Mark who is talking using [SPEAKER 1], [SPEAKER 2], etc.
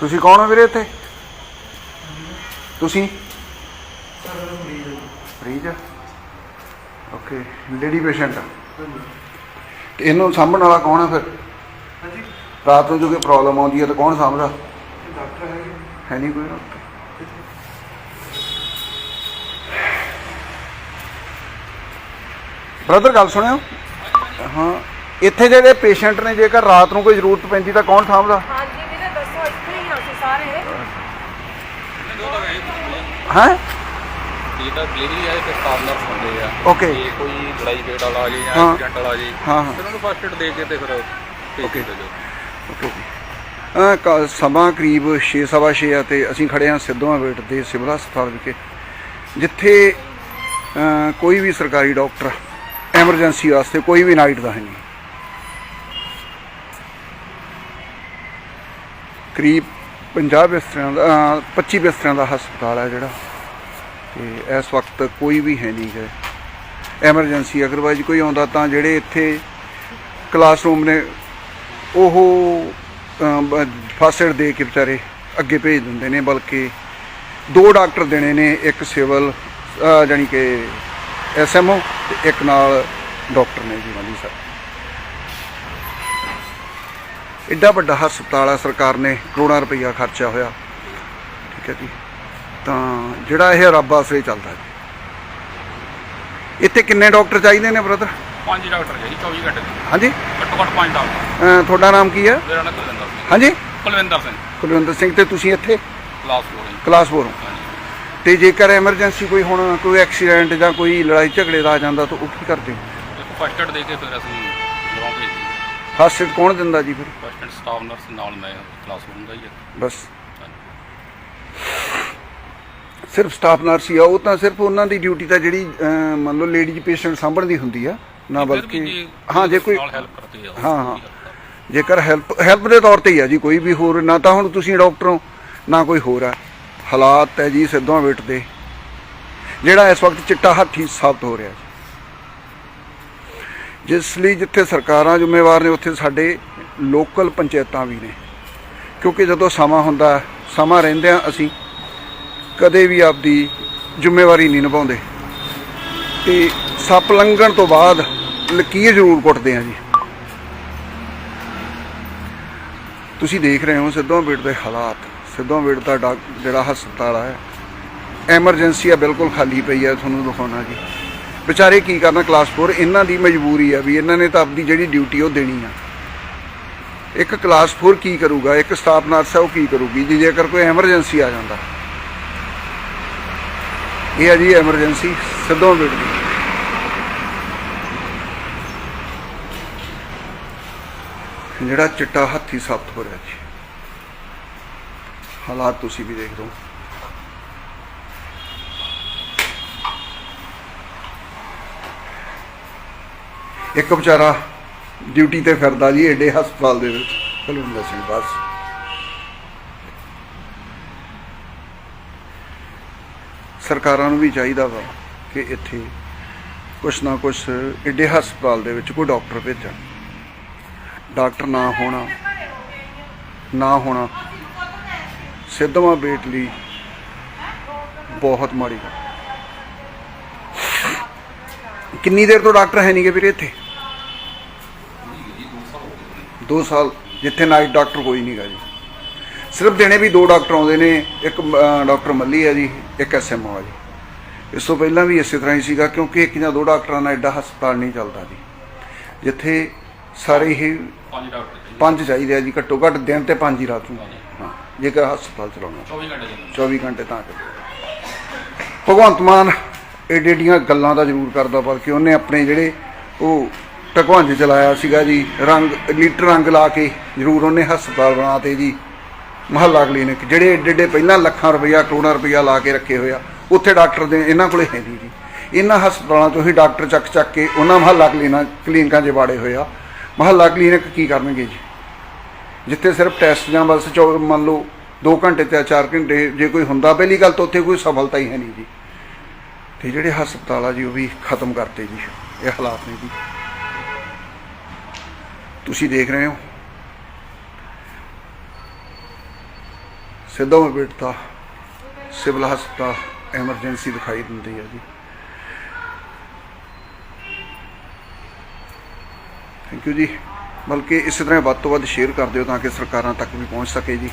[SPEAKER 1] ਤੁਸੀਂ ਕੌਣ ਹੋ ਵੀਰੇ ਇੱਥੇ? ਤੁਸੀਂ? ਫਰੀਜ ਓਕੇ ਲੇਡੀ ਪੇਸ਼ੈਂਟ ਤੇ ਇਹਨੂੰ ਸਾਂਭਣ ਵਾਲਾ ਕੌਣ ਹੈ ਫਿਰ?
[SPEAKER 2] ਹਾਂਜੀ।
[SPEAKER 1] ਰਾਤ ਨੂੰ ਜੋ ਕੋਈ ਪ੍ਰੋਬਲਮ ਆਉਂਦੀ ਹੈ ਤਾਂ ਕੌਣ ਸਾਂਭਦਾ?
[SPEAKER 2] ਡਾਕਟਰ
[SPEAKER 1] ਹੈ ਨਹੀਂ ਕੋਈ ਡਾਕਟਰ ਬ੍ਰਦਰ ਗੱਲ ਸੁਣਿਓ। ਹਾਂ ਇੱਥੇ ਜਿਹੜੇ ਪੇਸ਼ੈਂਟ ਨੇ ਜੇਕਰ ਰਾਤ ਨੂੰ ਕੋਈ ਜ਼ਰੂਰਤ ਪੈਂਦੀ ਤਾਂ ਕੌਣ ਸਾਂਭਦਾ?
[SPEAKER 3] ਹੀ ਅਸੀਂ ਸਾਰੇ
[SPEAKER 1] ਹੈ
[SPEAKER 4] ਇਹ ਤਾਂ ਡਿਲੀਵਰੀ ਆਏ ਤੇ ਸਟਾਫ ਨਰਸ ਹੁੰਦੇ ਆ
[SPEAKER 1] Okay.
[SPEAKER 4] ਜੇ ਕੋਈ ਲੜਾਈ ਪੇਟ ਵਾਲਾ ਆ ਜੇ ਜਾਂ
[SPEAKER 1] ਹਾਂ।
[SPEAKER 4] ਐਕਸੀਡੈਂਟ ਵਾਲਾ ਆ ਜੇ
[SPEAKER 1] ਹਾਂ, ਹਾਂ।
[SPEAKER 4] ਉਹਨੂੰ ਫਸਟ ਏਡ ਦੇ ਕੇ ਤੇ ਫਿਰ
[SPEAKER 1] Okay. ਓਕੇ ਅਹ ਕ- ਸਮਾਂ ਕਰੀਬ 6:30 ਆ ਤੇ ਅਸੀਂ ਖੜੇ ਹਾਂ ਸਿੱਧਵਾਂ ਵੇਟ ਦੇ ਸਿਵਲ ਹਸਪਤਾਲ ਵਿਖੇ ਜਿੱਥੇ ਅਹ, ਕੋਈ ਵੀ ਸਰਕਾਰੀ ਡਾਕਟਰ ਐਮਰਜੈਂਸੀ ਵਾਸਤੇ ਕੋਈ ਵੀ ਨਾਈਟ ਦਾ ਹੈ ਨਹੀਂ ਕਰੀਬ 50 ਬਿਸਤਰਿਆਂ ਦਾ ਅਹ, 25 ਬਿਸਤਰਿਆਂ ਦਾ ਹਸਪਤਾਲ ਹੈ ਜਿਹੜਾ। ਤੇ ਇਸ ਵਕਤ ਕੋਈ ਵੀ ਹੈ ਨਹੀਂ ਹੈ ਐਮਰਜੈਂਸੀ ਅਗਰਵਾਈਜ਼ ਕੋਈ ਆਉਂਦਾ ਤਾਂ ਜਿਹੜੇ ਇੱਥੇ ਕਲਾਸਰੂਮ ਨੇ ਉਹ ਫਸਟ ਏਡ ਦੇ ਕੇ ਵਿਚਾਰੇ ਅੱਗੇ ਭੇਜ ਦਿੰਦੇ ਨੇ ਬਲਕਿ ਦੋ ਡਾਕਟਰ ਦੇਣੇ ਨੇ ਇੱਕ ਸਿਵਲ ਅਹ, ਜਾਣੀ ਕਿ ਐਸਐਮਓ ਤੇ ਇੱਕ ਨਾਲ ਡਾਕਟਰ ਨੇ ਜੀ ਵਾਲੀ ਸਾਹਿਬ ਐਡਾ ਵੱਡਾ ਹਸਪਤਾਲ ਆ ਸਰਕਾਰ ਨੇ ਕਰੋੜਾਂ ਰੁਪਈਆ ਖਰਚਿਆ ਹੋਇਆ। ਠੀਕ ਹੈ ਜੀ। ਤਾਂ ਜਿਹੜਾ ਇਹ ਰੱਬ ਆਸਰੇ ਚੱਲਦਾ ਜੀ। ਇੱਥੇ ਕਿੰਨੇ ਡਾਕਟਰ ਚਾਹੀਦੇ ਨੇ ਬ੍ਰਦਰ?
[SPEAKER 4] ਪੰਜ ਡਾਕਟਰ ਜੀ 24 ਘੰਟੇ।
[SPEAKER 1] ਹਾਂਜੀ।
[SPEAKER 4] ਘੱਟੋ ਘੱਟ ਪੰਜ ਡਾਕਟਰ।
[SPEAKER 1] ਤੁਹਾਡਾ ਨਾਮ ਕੀ ਹੈ?
[SPEAKER 4] ਮੇਰਾ ਨਾਮ ਕੁਲਵਿੰਦਰ ਸਿੰਘ।
[SPEAKER 1] ਹਾਂਜੀ।
[SPEAKER 4] ਕੁਲਵਿੰਦਰ ਸਿੰਘ।
[SPEAKER 1] ਕੁਲਵਿੰਦਰ ਸਿੰਘ ਤੇ ਤੁਸੀਂ ਇੱਥੇ?
[SPEAKER 4] ਕਲਾਸ 4 ਜੀ।
[SPEAKER 1] ਕਲਾਸ 4
[SPEAKER 4] ਹਾਂਜੀ।
[SPEAKER 1] ਤੇ ਜੇਕਰ ਐਮਰਜੈਂਸੀ ਕੋਈ ਹੁਣ ਕੋਈ ਐਕਸੀਡੈਂਟ ਜਾਂ ਕੋਈ ਲੜਾਈ ਝਗੜੇ ਦਾ ਆ ਜਾਂਦਾ ਤਾਂ ਉਹ ਕੀ ਕਰਦੇ
[SPEAKER 4] ਫਸਟ ਏਡ ਦੇ ਕੇ ਫਿਰ ਅਸੀਂ ਲਵਾਂ ਭੇਜ ਦਿੰਦੇ
[SPEAKER 1] ਫਸਟ ਏਡ ਕੌਣ ਦਿੰਦਾ ਜੀ ਫਿਰ?
[SPEAKER 4] ਫਸਟ ਏਡ ਸਟਾਫ ਨਰਸ ਨਾਲ ਮੈਂ ਕਲਾਸ ਰੂਮ ਦਾ ਹੀ ਹੈ।
[SPEAKER 1] ਬਸ। ਸਿਰਫ ਸਟਾਫ ਨਰਸ ਹੀ ਆ ਉਹ ਤਾਂ ਸਿਰਫ ਉਹਨਾਂ ਦੀ ਡਿਊਟੀ ਤਾਂ ਜਿਹੜੀ ਅਹ, ਮੰਨ ਲਓ ਲੇਡੀਜ਼ ਪੇਸ਼ੈਂਟ ਸਾਂਭਣ ਦੀ ਹੁੰਦੀ ਆ ਨਾ
[SPEAKER 4] ਫਿਰ ਵੀ
[SPEAKER 1] ਬਲਕਿ
[SPEAKER 4] ਜੇ
[SPEAKER 1] ਹਾਂ ਜੇ ਕੋਈ
[SPEAKER 4] ਨਾਲ ਹੈਲਪ ਕਰਦੇ ਆ
[SPEAKER 1] ਹਾਂ, ਹਾਂ। ਜੇਕਰ ਹੈਲਪ ਹੈਲਪ ਦੇ ਤੌਰ ਤੇ ਹੀ ਆ ਜੀ ਕੋਈ ਵੀ ਹੋਰ ਨਾ ਤਾਂ ਹੁਣ ਤੁਸੀਂ ਡਾਕਟਰ ਹੋ ਨਾ ਕੋਈ ਹੋਰ ਆ। ਹਾਲਾਤ ਹੈ ਜੀ ਸਿੱਧਵਾਂ ਵੇਟ ਦੇ ਜਿਹੜਾ ਇਸ ਵਕਤ ਚਿੱਟਾ ਹਾਥੀ ਸਾਬਤ ਹੋ ਰਿਹਾ ਜੀ। ਜਿਸ ਲਈ ਜਿੱਥੇ ਸਰਕਾਰਾਂ ਜ਼ਿੰਮੇਵਾਰ ਨੇ, ਉੱਥੇ ਸਾਡੇ ਲੋਕਲ ਪੰਚਾਇਤਾਂ ਵੀ ਨੇ। ਕਿਉਂਕਿ ਜਦੋਂ ਸਮਾਂ ਹੁੰਦਾ, ਸਮਾਂ ਰਹਿੰਦਿਆਂ ਅਸੀਂ ਕਦੇ ਵੀ ਆਪਦੀ ਜ਼ਿੰਮੇਵਾਰੀ ਨਹੀਂ ਨਿਭਾਉਂਦੇ। ਤੇ ਸੱਪ ਲੰਘਣ ਤੋਂ ਬਾਅਦ ਲਕੀਰ ਜ਼ਰੂਰ ਕੁੱਟਦੇ ਆ ਜੀ। ਤੁਸੀਂ ਦੇਖ ਰਹੇ ਹੋ ਸਿੱਧਵਾਂ ਬੇਟ ਦੇ ਹਾਲਾਤ। ਸਿੱਧਵਾਂ ਬੇਟ ਦਾ ਡਾਕ- ਜਿਹੜਾ ਹਸਪਤਾਲ ਹੈ ਐਮਰਜੈਂਸੀ ਆ ਬਿਲਕੁਲ ਖਾਲੀ ਪਈ ਆ, ਤੁਹਾਨੂੰ ਦਿਖਾਉਣਾ ਜੀ। ਵਿਚਾਰੇ ਕੀ ਕਰਨਾ ਕਲਾਸ 4 ਇਹਨਾਂ ਦੀ ਮਜਬੂਰੀ ਆ ਵੀ ਇਹਨਾਂ ਨੇ ਤਾਂ ਆਪਣੀ ਜਿਹੜੀ ਡਿਊਟੀ ਉਹ ਦੇਣੀ ਆ। ਇੱਕ ਕਲਾਸ 4 ਕੀ ਕਰੂਗਾ, ਇੱਕ ਸਟਾਫ ਨਰਸ ਹੈ ਉਹ ਕੀ ਕਰੂਗੀ? ਜੀ ਜੇਕਰ ਕੋਈ ਐਮਰਜੈਂਸੀ ਆ ਜਾਂਦਾ। ਇਹ ਆ ਜੀ ਐਮਰਜੈਂਸੀ ਸਿੱਧਵਾਂ ਬੇਟ ਦੀ ਜਿਹੜਾ ਚਿੱਟਾ ਹਾਥੀ ਸਾਬਤ ਹੋ ਰਿਹਾ ਜੀ। ਹਾਲਾਤ ਤੁਸੀਂ ਵੀ ਦੇਖ ਹੋ। ਇੱਕ ਵਿਚਾਰਾ ਡਿਊਟੀ ਤੇ ਫਿਰਦਾ ਜੀ, ਏਡੇ ਹਸਪਤਾਲ ਦੇ ਵਿੱਚ। ਕੁਲਵਿੰਦਰ ਸਿੰਘ ਬਸ। ਸਰਕਾਰਾਂ ਨੂੰ ਵੀ ਚਾਹੀਦਾ ਵਾ ਕਿ ਇੱਥੇ ਕੁਛ ਨਾ ਕੁਛ ਏਡੇ ਹਸਪਤਾਲ ਦੇ ਵਿੱਚ ਕੋਈ ਡਾਕਟਰ ਭੇਜਣ। ਡਾਕਟਰ ਨਾ ਹੋਣਾ ਨਾ ਹੋਣਾ, ਸਿੱਧਵਾਂ ਬੇਟ ਲਈ ਬਹੁਤ ਮਾੜੀ ਗੱਲ। ਕਿੰਨੀ ਦੇਰ ਤੋਂ ਡਾਕਟਰ ਹੈ ਨਹੀਂਗੇ ਵੀਰੇ ਇੱਥੇ? 2 ਸਾਲ ਜਿੱਥੇ ਨਾਈਟ ਡਾਕਟਰ ਕੋਈ ਨਹੀਂਗਾ ਜੀ। ਸਿਰਫ ਦਿਨੇ ਵੀ ਦੋ ਡਾਕਟਰ ਆਉਂਦੇ ਨੇ ਇੱਕ ਡਾਕਟਰ ਮੱਲੀ ਹੈ ਜੀ ਇੱਕ ਐਸਐਮਓ ਹੈ ਜੀ। ਇਸ ਤੋਂ ਪਹਿਲਾਂ ਵੀ ਇਸੇ ਤਰ੍ਹਾਂ ਹੀ ਸੀਗਾ ਕਿਉਂਕਿ ਇੱਕ ਜਾਂ ਦੋ ਡਾਕਟਰਾਂ ਨਾਲ ਐਡਾ ਹਸਪਤਾਲ ਨਹੀਂ ਚੱਲਦਾ ਜੀ। ਜਿੱਥੇ ਸਾਰੇ ਹੀ
[SPEAKER 4] ਪੰਜ ਡਾਕਟਰ ਜੀ
[SPEAKER 1] ਪੰਜ ਚਾਹੀਦੇ ਆ ਜੀ ਘੱਟੋ ਘੱਟ ਦਿਨ ਤੇ ਪੰਜ ਹੀ ਰਾਤ ਨੂੰ। ਹਾਂ ਜੇਕਰ ਹਸਪਤਾਲ ਚਲਾਉਣਾ।
[SPEAKER 4] 24 ਘੰਟੇ ਜੀ
[SPEAKER 1] 24 ਘੰਟੇ ਤਾਂ ਕਰੇ ਭਗਵੰਤ ਮਾਨ ਏਡੇ ਏਡੀਆਂ ਗੱਲਾਂ ਦਾ ਜ਼ਰੂਰ ਕਰਦਾ ਬਲਕਿ ਉਹਨੇ ਆਪਣੇ ਜਿਹੜੇ ਉਹ ਟਕਵਾਂਜ ਚਲਾਇਆ ਸੀਗਾ ਜੀ। ਰੰਗ, ਲੀਟਰ ਰੰਗ ਲਾ ਕੇ ਜ਼ਰੂਰ ਉਹਨੇ ਹਸਪਤਾਲ ਬਣਾਤੇ ਜੀ। ਮਹੱਲਾ ਕਲੀਨਿਕ, ਜਿਹੜੇ ਏਡੇ ਏਡੇ ਪਹਿਲਾਂ ਲੱਖਾਂ ਰੁਪਈਆ ਕਰੋੜਾਂ ਰੁਪਈਆ ਲਾ ਕੇ ਰੱਖੇ ਹੋਇਆ ਉੱਥੇ ਡਾਕਟਰ ਦੇ ਇਹਨਾਂ ਕੋਲੇ ਹੈ ਨਹੀਂ ਜੀ। ਇਹਨਾਂ ਹਸਪਤਾਲਾਂ ਤੋਂ ਹੀ ਡਾਕਟਰ ਚੱਕ ਚੱਕ ਕੇ ਉਹਨਾਂ ਮਹੱਲਾ ਕਲੀਨਾ, ਕਲੀਨਿਕਾਂ 'ਚ ਵਾੜੇ ਹੋਇਆ ਮਹੱਲਾ ਕਲੀਨਿਕ ਕੀ ਕਰਨਗੇ ਜੀ? ਜਿੱਥੇ ਸਿਰਫ ਟੈਸਟ ਜਾਂ ਬਸ ਚੌ, ਮੰਨ ਲਓ 2 ਘੰਟੇ ਤੇ 4 ਘੰਟੇ, ਜੇ ਕੋਈ ਹੁੰਦਾ, ਪਹਿਲੀ ਗੱਲ ਤਾਂ ਉੱਥੇ ਕੋਈ ਸਫਲਤਾ ਹੀ ਹੈ ਨਹੀਂ ਜੀ। ਤੇ ਜਿਹੜੇ ਹਸਪਤਾਲ ਆ ਜੀ, ਉਹ ਵੀ ਖਤਮ ਕਰਤੇ ਜੀ, ਇਹ ਹਾਲਾਤ ਨੇ ਜੀ। ਤੁਸੀਂ ਦੇਖ ਰਹੇ ਹੋ। ਸਿੱਧਾ ਬੇਟਾ ਸਿਵਲ ਹਸਪਤਾਲ ਐਮਰਜੈਂਸੀ ਦਿਖਾਈ ਦਿੰਦੀ ਹੈ ਜੀ। ਥੈਂਕ ਯੂ ਜੀ। ਬਲਕਿ ਇਸੇ ਤਰ੍ਹਾਂ ਵੱਧ ਤੋਂ ਵੱਧ ਸ਼ੇਅਰ ਕਰ ਦਿਓ ਤਾਂ ਕਿ ਸਰਕਾਰਾਂ ਤੱਕ ਵੀ ਪਹੁੰਚ ਸਕੇ ਜੀ।